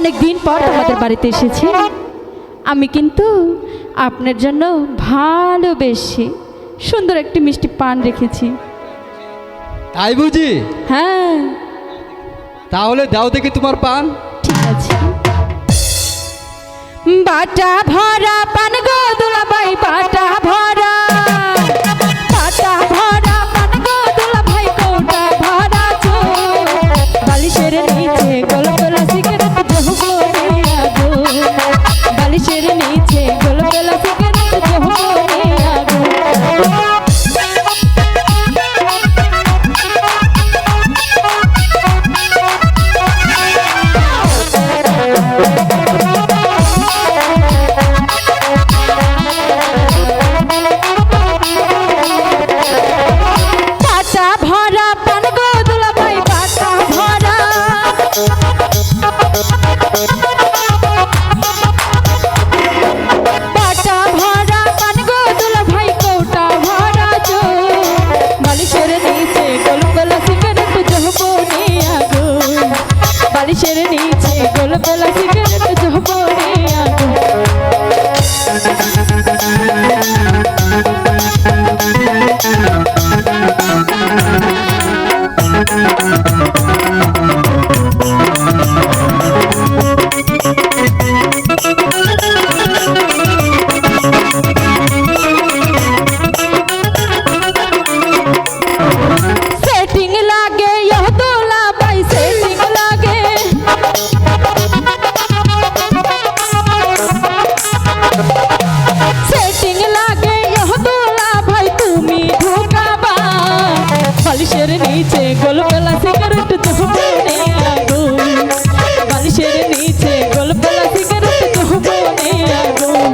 অনেক দিন পর তোমাদের বাড়িতে এসেছি। আমি কিন্তু আপনার জন্য ভালোবেসে সুন্দর একটি মিষ্টি পান রেখেছি। তাই বুঝি? হ্যাঁ। তাহলে দাও দেখি তোমার পান। ঠিক আছে। বাটা ভরা পান গো দুলাভাই বাটা ভরা নিচে গোল বালিশের নিচে গোলবেলা সিগারেট ধুবো নে আগুন বালিশের নিচে গোলবেলা সিগারেট ধুবো নে আগুন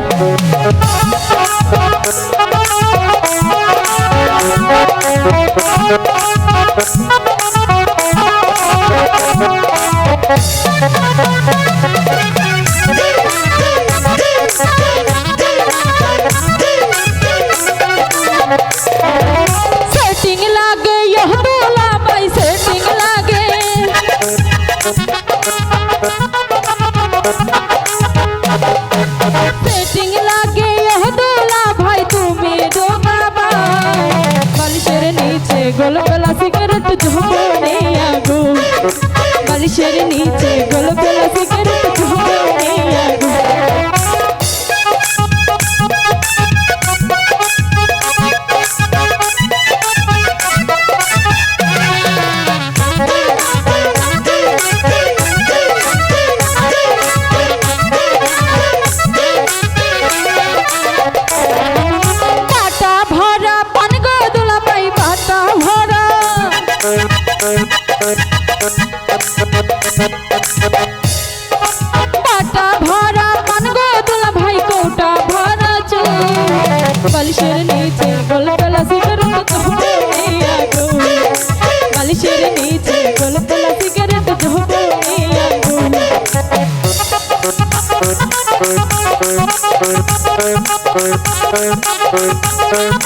গোলবেলা সিগারেট ঝোঁকে নেই আগুন বালিশের নিচে গোলবেলা সিগারেট পাতা ভরা পান গো দুলা ভাই, কোটা ভরা চো বালিশের নিচে গোল গলা সিগারেট জহবনে আগো বালিশের নিচে গোল গলা সিগারেট জহবনে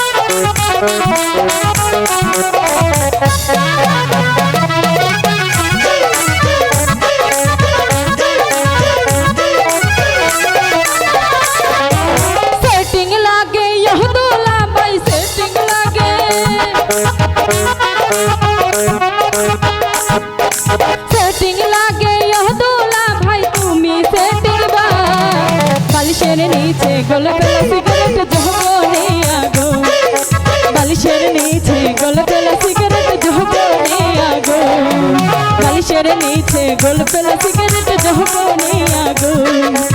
Thank you. বালিশের নিচে গোল গোল সিগারেট জহবনে আগো